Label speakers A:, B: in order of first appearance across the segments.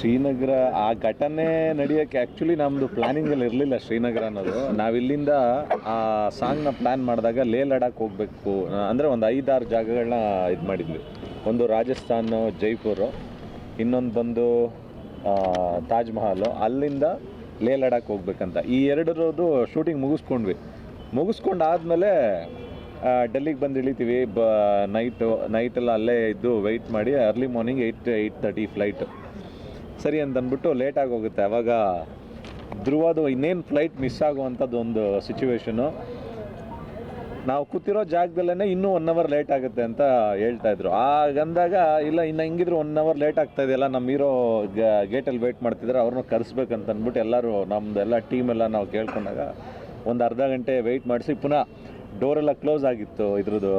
A: ಶ್ರೀನಗರ, ಆ ಘಟನೆ ನಡೆಯೋಕ್ಕೆ ಆ್ಯಕ್ಚುಲಿ ನಮ್ಮದು ಪ್ಲ್ಯಾನಿಂಗಲ್ಲಿ ಇರಲಿಲ್ಲ ಶ್ರೀನಗರ ಅನ್ನೋದು. ನಾವಿಲ್ಲಿಂದ ಆ ಸಾಂಗ್ನ ಪ್ಲ್ಯಾನ್ ಮಾಡಿದಾಗ ಲೇ ಲಡಾಖ್ ಹೋಗಬೇಕು. ಅಂದರೆ ಒಂದು ಐದಾರು ಜಾಗಗಳನ್ನ ಇದು ಮಾಡಿದ್ವಿ. ಒಂದು ರಾಜಸ್ಥಾನ, ಜೈಪುರು, ಇನ್ನೊಂದು ಬಂದು ತಾಜ್ ಮಹಲು. ಅಲ್ಲಿಂದ ಲೇ ಲಡಾಖ್ ಹೋಗ್ಬೇಕಂತ. ಈ ಎರಡರದು ಶೂಟಿಂಗ್ ಮುಗಿಸ್ಕೊಂಡ್ವಿ. ಮುಗಿಸ್ಕೊಂಡಾದ್ಮೇಲೆ ಡೆಲ್ಲಿಗೆ ಬಂದು ಇಳಿತೀವಿ. ಬ ನೈಟು ನೈಟೆಲ್ಲ ಅಲ್ಲೇ ಇದ್ದು ವೆಯ್ಟ್ ಮಾಡಿ early morning eight eight thirty flight ಸರಿ ಅಂತ ಅಂದ್ಬಿಟ್ಟು ಲೇಟಾಗಿ ಹೋಗುತ್ತೆ ಅವಾಗ ಧ್ರುವದು ಇನ್ನೇನು ಫ್ಲೈಟ್ ಮಿಸ್ ಆಗುವಂಥದ್ದು ಒಂದು ಸಿಚುವೇಶನು ನಾವು ಕೂತಿರೋ ಜಾಗದಲ್ಲೇ ಇನ್ನೂ ಒನ್ ಅವರ್ ಲೇಟ್ ಆಗುತ್ತೆ ಅಂತ ಹೇಳ್ತಾ ಇದ್ರು. ಆಗಂದಾಗ ಇಲ್ಲ, ಇನ್ನು ಹಿಂಗಿದ್ರು ಒನ್ ಅವರ್ ಲೇಟ್ ಆಗ್ತಾ ಇದೆಯಲ್ಲ ನಮ್ಮ ಹೀರೋ ಗೇಟಲ್ಲಿ ವೆಯ್ಟ್ ಮಾಡ್ತಿದ್ರೆ ಅವ್ರನ್ನ ಕರೆಸ್ಬೇಕಂತ ಅಂದ್ಬಿಟ್ಟು ಎಲ್ಲರೂ ನಮ್ದು ಎಲ್ಲ ಟೀಮ್ ಎಲ್ಲ ನಾವು ಕೇಳ್ಕೊಂಡಾಗ ಒಂದು ಅರ್ಧ ಗಂಟೆ ವೆಯ್ಟ್ ಮಾಡಿಸಿ, ಪುನಃ ಡೋರೆಲ್ಲ ಕ್ಲೋಸ್ ಆಗಿತ್ತು ಇದ್ರದ್ದು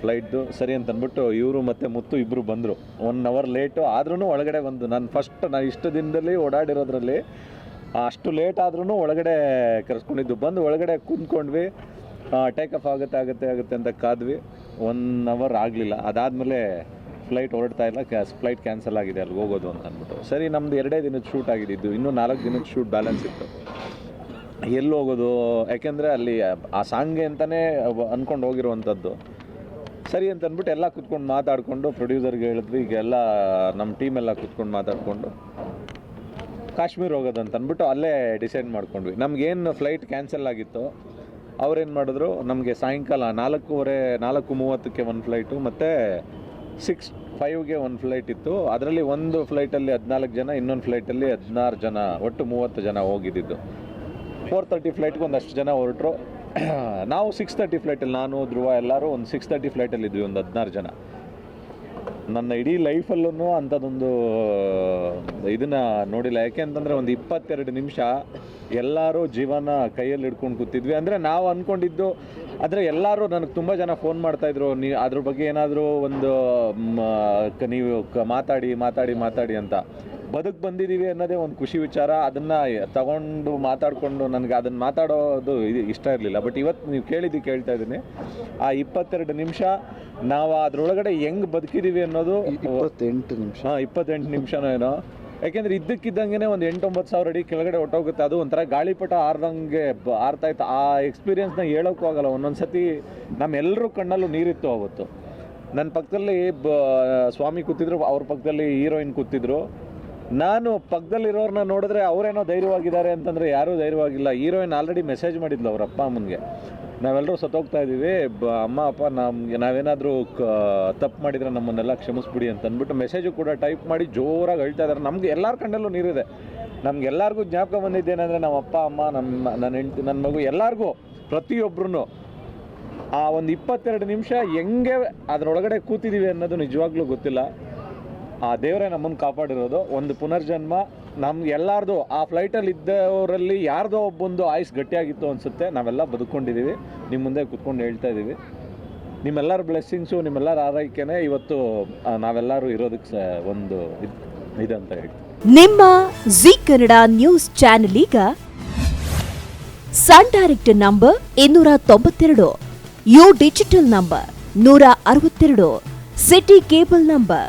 A: ಫ್ಲೈಟ್ದು ಸರಿ ಅಂತ ಅಂದ್ಬಿಟ್ಟು ಇವರು ಮತ್ತು ಮುತ್ತು ಇಬ್ಬರು ಬಂದರು. ಒನ್ ಅವರ್ ಲೇಟು ಆದ್ರೂ ಒಳಗಡೆ ಬಂದು, ನಾನು ಫಸ್ಟ್ ನಾನು ಇಷ್ಟು ದಿನದಲ್ಲಿ ಓಡಾಡಿರೋದ್ರಲ್ಲಿ, ಅಷ್ಟು ಲೇಟ್ ಆದ್ರೂ ಒಳಗಡೆ ಕರೆಸ್ಕೊಂಡಿದ್ದು. ಬಂದು ಒಳಗಡೆ ಕುಂದ್ಕೊಂಡ್ವಿ ಟೇಕ್ ಆಫ್ ಆಗುತ್ತೆ ಆಗುತ್ತೆ ಆಗುತ್ತೆ ಅಂತ ಕಾದ್ವಿ. ಒನ್ ಅವರ್ ಆಗಲಿಲ್ಲ. ಅದಾದಮೇಲೆ ಫ್ಲೈಟ್ ಹೊರಡ್ತಾ ಇಲ್ಲ ಕ್ಯಾಸ್ ಫ್ಲೈಟ್ ಕ್ಯಾನ್ಸಲ್ ಆಗಿದೆ, ಅಲ್ಲಿಗೆ ಹೋಗೋದು ಅಂತ ಅಂದ್ಬಿಟ್ಟು. ಸರಿ ನಮ್ಮದು ಎರಡೇ ದಿನದ ಶೂಟ್ ಆಗಿದ್ದು, ಇನ್ನೂ ನಾಲ್ಕು ದಿನದ ಶೂಟ್ ಬ್ಯಾಲೆನ್ಸ್ ಇತ್ತು. ಎಲ್ಲಿ ಹೋಗೋದು? ಯಾಕೆಂದರೆ ಅಲ್ಲಿ ಆ ಸಾಂಗ್ ಅಂತಲೇ ಅಂದ್ಕೊಂಡು ಹೋಗಿರುವಂಥದ್ದು. ಸರಿ ಅಂತ ಅಂದ್ಬಿಟ್ಟು ಎಲ್ಲ ಕುತ್ಕೊಂಡು ಮಾತಾಡಿಕೊಂಡು ಪ್ರೊಡ್ಯೂಸರ್ಗೆ ಹೇಳಿದ್ವಿ ಈಗ ಎಲ್ಲ ನಮ್ಮ ಟೀಮೆಲ್ಲ ಕುತ್ಕೊಂಡು ಮಾತಾಡಿಕೊಂಡು ಕಾಶ್ಮೀರ್ ಅಂತ ಅಂದ್ಬಿಟ್ಟು ಅಲ್ಲೇ ಡಿಸೈಡ್ ಮಾಡ್ಕೊಂಡ್ವಿ. ನಮಗೇನು ಫ್ಲೈಟ್ ಕ್ಯಾನ್ಸಲ್ ಆಗಿತ್ತು ಅವ್ರೇನು ಮಾಡಿದ್ರು, ನಮಗೆ ಸಾಯಂಕಾಲ ನಾಲ್ಕೂವರೆ, ನಾಲ್ಕು ಮೂವತ್ತಕ್ಕೆ ಒಂದು ಫ್ಲೈಟು ಮತ್ತು ಸಿಕ್ಸ್ ಫೈವ್ಗೆ ಒಂದು ಫ್ಲೈಟ್ ಇತ್ತು. ಅದರಲ್ಲಿ ಒಂದು ಫ್ಲೈಟಲ್ಲಿ ಹದಿನಾಲ್ಕು ಜನ, ಇನ್ನೊಂದು ಫ್ಲೈಟಲ್ಲಿ ಹದಿನಾರು ಜನ, ಒಟ್ಟು ಮೂವತ್ತು ಜನ ಹೋಗಿದ್ದಿದ್ದು. ಫೋರ್ ತರ್ಟಿ ಫ್ಲೈಟ್ಗೆ ಒಂದಷ್ಟು ಜನ ಹೊರಟರು. ನಾವು ಸಿಕ್ಸ್ ತರ್ಟಿ ಫ್ಲೈಟಲ್ಲಿ ನಾನು, ಧ್ರುವ ಎಲ್ಲರೂ ಒಂದು ಸಿಕ್ಸ್ ತರ್ಟಿ ಫ್ಲೈಟಲ್ಲಿ ಇದ್ವಿ, ಒಂದು ಹದಿನಾರು ಜನ. ನನ್ನ ಇಡೀ ಲೈಫಲ್ಲೂ ಅಂಥದ್ದೊಂದು, ಇದನ್ನು ನೋಡಿಲ್ಲ. ಯಾಕೆ ಅಂತಂದರೆ ಒಂದು ಇಪ್ಪತ್ತೆರಡು ನಿಮಿಷ ಎಲ್ಲರೂ ಜೀವನ ಕೈಯಲ್ಲಿ ಹಿಡ್ಕೊಂಡು ಕೂತಿದ್ವಿ. ಅಂದರೆ ನಾವು ಅಂದ್ಕೊಂಡಿದ್ದು ಆದರೆ ಎಲ್ಲರೂ ನನಗೆ ತುಂಬ ಜನ ಫೋನ್ ಮಾಡ್ತಾಯಿದ್ರು ನೀ, ಅದ್ರ ಬಗ್ಗೆ ಏನಾದರೂ ಒಂದು ನೀವು ಮಾತಾಡಿ ಮಾತಾಡಿ ಮಾತಾಡಿ ಅಂತ. ಬದುಕು ಬಂದಿದ್ದೀವಿ ಅನ್ನೋದೇ ಒಂದು ಖುಷಿ ವಿಚಾರ. ಅದನ್ನು ತಗೊಂಡು ಮಾತಾಡಿಕೊಂಡು ನನಗೆ ಅದನ್ನು ಮಾತಾಡೋದು ಇದು ಇಷ್ಟ ಇರಲಿಲ್ಲ. ಬಟ್ ಇವತ್ತು ನೀವು ಕೇಳಿದ್ದು ಕೇಳ್ತಾ ಇದ್ದೀನಿ. ಆ ಇಪ್ಪತ್ತೆರಡು ನಿಮಿಷ ನಾವು ಅದರೊಳಗಡೆ ಹೆಂಗೆ ಬದುಕಿದ್ದೀವಿ ಅನ್ನೋದು
B: ಇಪ್ಪತ್ತೆಂಟು ನಿಮಿಷ.
A: ಹಾಂ ಇಪ್ಪತ್ತೆಂಟು ನಿಮಿಷನೋ ಏನೋ. ಯಾಕೆಂದ್ರೆ ಇದ್ದಕ್ಕಿದ್ದಂಗೆ ಒಂದು ಎಂಟೊಂಬತ್ತು ಸಾವಿರ ಅಡಿ ಕೆಳಗಡೆ ಹೊಟ್ಟೋಗುತ್ತೆ ಅದು ಒಂಥರ ಗಾಳಿಪಟ ಆರ್ದಂಗೆ ಆರ್ತಾ ಇತ್ತು. ಆ ಎಕ್ಸ್ಪೀರಿಯನ್ಸ್ನ ಹೇಳೋಕ್ಕೂ ಆಗಲ್ಲ. ಒಂದೊಂದು ಸತಿ ನಮ್ಮೆಲ್ಲರೂ ಕಣ್ಣಲ್ಲೂ ನೀರಿತ್ತು ಅವತ್ತು. ನನ್ನ ಪಕ್ಕದಲ್ಲಿ ಬ ಸ್ವಾಮಿ ಕೂತಿದ್ರು ಅವ್ರ ಪಕ್ಕದಲ್ಲಿ ಹೀರೋಯಿನ್ ಕೂತಿದ್ರು. ನಾನು ಪಕ್ಕದಲ್ಲಿರೋರನ್ನ ನೋಡಿದ್ರೆ ಅವರೇನೋ ಧೈರ್ಯವಾಗಿದ್ದಾರೆ ಅಂತಂದರೆ ಯಾರೂ ಧೈರ್ಯವಾಗಿಲ್ಲ. ಹೀರೋಯಿನ್ ಆಲ್ರೆಡಿ ಮೆಸೇಜ್ ಮಾಡಿದ್ಲು ಅವ್ರ ಅಪ್ಪ ಅಮ್ಮನಿಗೆ. ನಾವೆಲ್ಲರೂ ಸತ್ತೋಗ್ತಾ ಇದ್ದೀವಿ. ಬ, ಅಮ್ಮ, ಅಪ್ಪ ನಮ್ಮ ನಾವೇನಾದರೂ ಕ, ತಪ್ಪು ಮಾಡಿದರೆ ನಮ್ಮನ್ನೆಲ್ಲ ಕ್ಷಮಿಸ್ಬಿಡಿ ಅಂತ ಅಂದ್ಬಿಟ್ಟು ಮೆಸೇಜು ಕೂಡ ಟೈಪ್ ಮಾಡಿ ಜೋರಾಗಿ ಹೇಳ್ತಾ ಇದ್ದಾರೆ. ನಮ್ಗೆ ಎಲ್ಲರ ಕಣ್ಣಲ್ಲೂ ನೀರಿದೆ. ನಮಗೆಲ್ಲರಿಗೂ ಜ್ಞಾಪಕ ಬಂದಿದ್ದೇನೆಂದರೆ ನಮ್ಮ ಅಪ್ಪ, ಅಮ್ಮ ನಮ್ಮ ನನ್ನ ಹೆಂಡತಿ ನನ್ನ ಮಗು ಎಲ್ಲರಿಗೂ ಪ್ರತಿಯೊಬ್ಬರೂ ಆ ಒಂದು ಇಪ್ಪತ್ತೆರಡು ನಿಮಿಷ ಹೆಂಗೆ ಅದರೊಳಗಡೆ ಕೂತಿದ್ದೀವಿ ಅನ್ನೋದು ನಿಜವಾಗ್ಲೂ ಗೊತ್ತಿಲ್ಲ. ಆ ದೇವರೇ ನಮ್ಮನ್ನು ಕಾಪಾಡಿರೋದು. ಒಂದು ಪುನರ್ಜನ್ಮ ನಮ್ಗೆ ಎಲ್ಲಾರ್ದು, ಆ ಫ್ಲೈಟಲ್ಲಿ ಇದ್ದವರಲ್ಲಿ ಯಾರ್ದೋ ಒಬ್ಬೊಂದು ಆಯುಸ್ ಗಟ್ಟಿಯಾಗಿತ್ತು ಅನಿಸುತ್ತೆ. ನಾವೆಲ್ಲ ಬದುಕೊಂಡಿದ್ದೀವಿ ನಿಮ್ಮ ಮುಂದೆ ಕುತ್ಕೊಂಡು ಹೇಳ್ತಾ ಇದ್ದೀವಿ ನಿಮ್ಮೆಲ್ಲರ ಬ್ಲೆಸ್ಸಿಂಗ್ಸು ನಿಮ್ಮೆಲ್ಲರ ಆರೈಕೆನೇ ಇವತ್ತು ನಾವೆಲ್ಲರೂ ಇರೋದಕ್ಕೆ ಒಂದು ಇದು ಅಂತ ಹೇಳಿ
C: ನಿಮ್ಮ ಜಿ ಕನ್ನಡ ನ್ಯೂಸ್ ಚಾನೆಲ್ ಈಗ ಸನ್ ಡೈರೆಕ್ಟ್ ನಂಬರ್ ಇನ್ನೂರ ತೊಂಬತ್ತೆರಡು, ಯು ಡಿಜಿಟಲ್ ನಂಬರ್ ನೂರ ಅರವತ್ತೆರಡು, ಸಿಟಿ ಕೇಬಲ್ ನಂಬರ್